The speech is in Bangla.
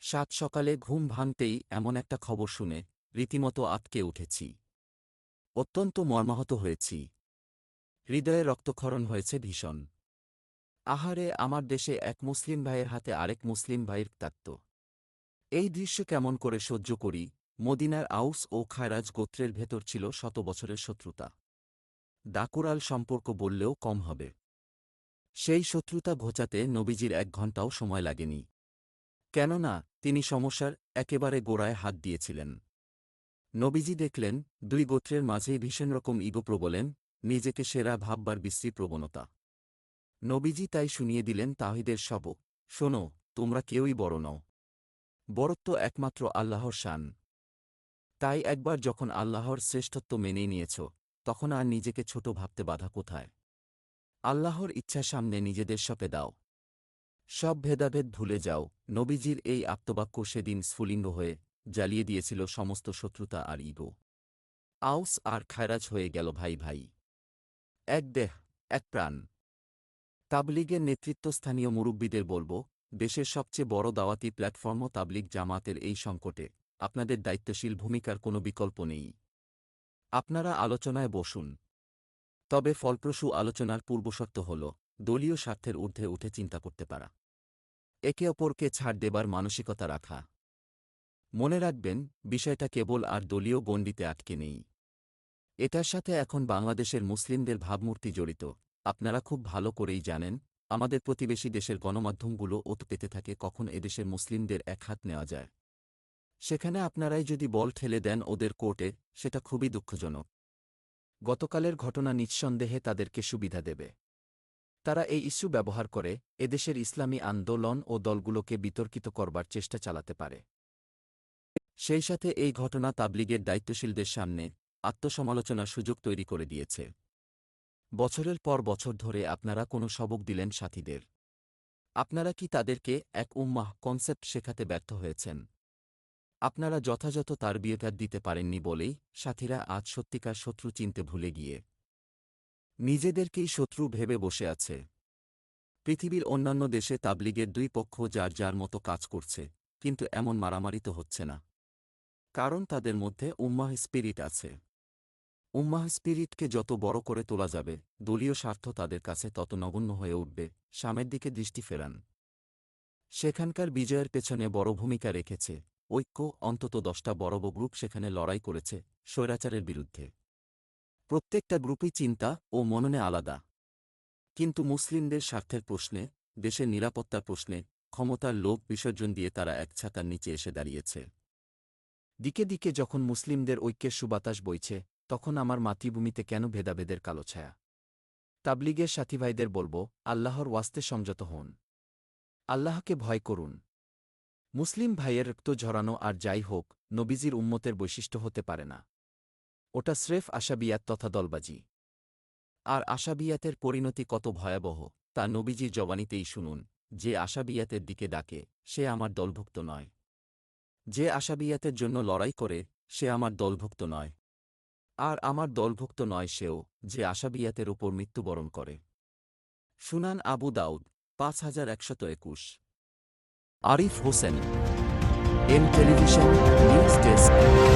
সাত সকালে ঘুম ভাঙতেই এমন একটা খবর শুনে রীতিমতো আটকে উঠেছি। অত্যন্ত মর্মাহত হয়েছি। হৃদয়ে রক্তক্ষরণ হয়েছে ভীষণ। আহারে, আমার দেশে এক মুসলিম ভাইয়ের হাতে আরেক মুসলিম ভাইয়ের তাত্ত্ব এই দৃশ্য কেমন করে সহ্য করি, মদিনার আউস ও খায়রাজ গোত্রের ভেতর ছিল শত বছরের শত্রুতা। ডাকুরাল সম্পর্ক বললেও কম হবে। সেই শত্রুতা ঘোচাতে নবীজির এক ঘণ্টাও সময় লাগেনি। কেননা তিনি সমস্যার একেবারে গোড়ায় হাত দিয়েছিলেন। নবীজি দেখলেন, দুই গোত্রের মাঝেই ভীষণ রকম ইগো প্রবলেন নিজেকে সেরা ভাববার বিশ্রী প্রবণতা। নবীজি তাই শুনিয়ে দিলেন তাহিদের সবক শোনো, তোমরা কেউই বড় নও। বড়ত্ব একমাত্র আল্লাহর শান। তাই একবার যখন আল্লাহর শ্রেষ্ঠত্ব মেনেই নিয়েছ, তখন আর নিজেকে ছোট ভাবতে বাধা কোথায়? আল্লাহর ইচ্ছা সামনে নিজেদের সপে দাও। সব ভেদাভেদ ভুলে যাও। নবীজির এই আত্মবাক্য সেদিন স্ফুলিঙ্গ হয়ে জ্বালিয়ে দিয়েছিল সমস্ত শত্রুতা আর ইগো। আউস আর খায়রাজ হয়ে গেল ভাই ভাই। এক দেহ, এক প্রাণ। তাবলিগের নেতৃত্বস্থানীয় মুরব্বীদের বলব, দেশের সবচেয়ে বড় দাওয়াতি প্ল্যাটফর্মও তাবলিগ জামাতের এই সংকটে আপনাদের দায়িত্বশীল ভূমিকার কোনো বিকল্প নেই। আপনারা আলোচনায় বসুন। তবে ফলপ্রসূ আলোচনার পূর্বশর্ত হল দলীয় স্বার্থের ঊর্ধ্বে উঠে চিন্তা করতে পারা। একে অপরকে ছাড় দেবার মানসিকতা রাখা। মনে রাখবেন, বিষয়টা কেবল আর দলীয় গণ্ডিতে আটকে নেই। এটার সাথে এখন বাংলাদেশের মুসলিমদের ভাবমূর্তি জড়িত। আপনারা খুব ভালো করেই জানেন, আমাদের প্রতিবেশী দেশের গণমাধ্যমগুলো ওত পেতে থাকে কখন এদেশের মুসলিমদের এক হাত নেওয়া যায়। সেখানে আপনারাই যদি বল ঠেলে দেন ওদের কোর্টে, সেটা খুবই দুঃখজনক। গতকালের ঘটনা নিঃসন্দেহে তাদেরকে সুবিধা দেবে। তারা এই ইস্যু ব্যবহার করে এদেশের ইসলামী আন্দোলন ও দলগুলোকে বিতর্কিত করবার চেষ্টা চালাতে পারে। সেই সাথে এই ঘটনা তাবলিগের দায়িত্বশীলদের সামনে আত্মসমালোচনার সুযোগ তৈরি করে দিয়েছে। বছরের পর বছর ধরে আপনারা কোনো সবক দিলেন সাথীদের। আপনারা কি তাদেরকে এক উম্মাহ কনসেপ্ট শেখাতে ব্যর্থ হয়েছেন? আপনারা যথাযথ তার দিতে পারেননি বলেই সাথীরা আজ সত্যিকার শত্রু চিনতে ভুলে গিয়ে নিজেদেরকেই শত্রু ভেবে বসে আছে। পৃথিবীর অন্যান্য দেশে তাবলিগের দুই পক্ষ যার যার মতো কাজ করছে, কিন্তু এমন মারামারি তো হচ্ছে না। কারণ তাদের মধ্যে উম্মাহ স্পিরিট আছে। উম্মাহ স্পিরিটকে যত বড় করে তোলা যাবে, দলীয় স্বার্থ তাদের কাছে তত নগণ্য হয়ে উঠবে সামের দিকে দৃষ্টি ফেরান। সেখানকার বিজয়ের পেছনে বড় ভূমিকা রেখেছে, ঐক্য অন্তত দশটা বড় গ্রুপ সেখানে লড়াই করেছে, স্বৈরাচারের বিরুদ্ধে। প্রত্যেকটা গ্রুপই চিন্তা ও মননে আলাদা। কিন্তু মুসলিমদের স্বার্থের প্রশ্নে, দেশের নিরাপত্তার প্রশ্নে, ক্ষমতার লোভ বিসর্জন দিয়ে তারা এক ছাতার নিচে এসে দাঁড়িয়েছে। দিকে দিকে যখন মুসলিমদের ঐক্যের সুবাতাস বইছে, তখন আমার মাতৃভূমিতে কেন ভেদাভেদের কালো ছায়া? তাবলিগের সাথী ভাইদের বলব, আল্লাহর ওয়াস্তে সংযত হন। আল্লাহকে ভয় করুন। মুসলিম ভাইয়ের রক্ত ঝরানো আর যাই হোক, নবীজির উম্মতের বৈশিষ্ট্য হতে পারে না। ওটা স্রেফ আশাবিয়াত তথা দলবাজি। আর আশাবিয়াতের পরিণতি কত ভয়াবহ, তা নবীজির জবানিতেই শুনুন, যে আশাবিয়াতের দিকে ডাকে, সে আমার দলভুক্ত নয়। যে আশাবিয়াতের জন্য লড়াই করে, সে আমার দলভুক্ত নয়। আর আমার দলভুক্ত নয় সেও, যে আশাবিয়াতের ওপর মৃত্যুবরণ করে। সুনান আবু দাউদ, পাঁচ হাজার একশত একুশ। Arif Hossain, M television, news desk.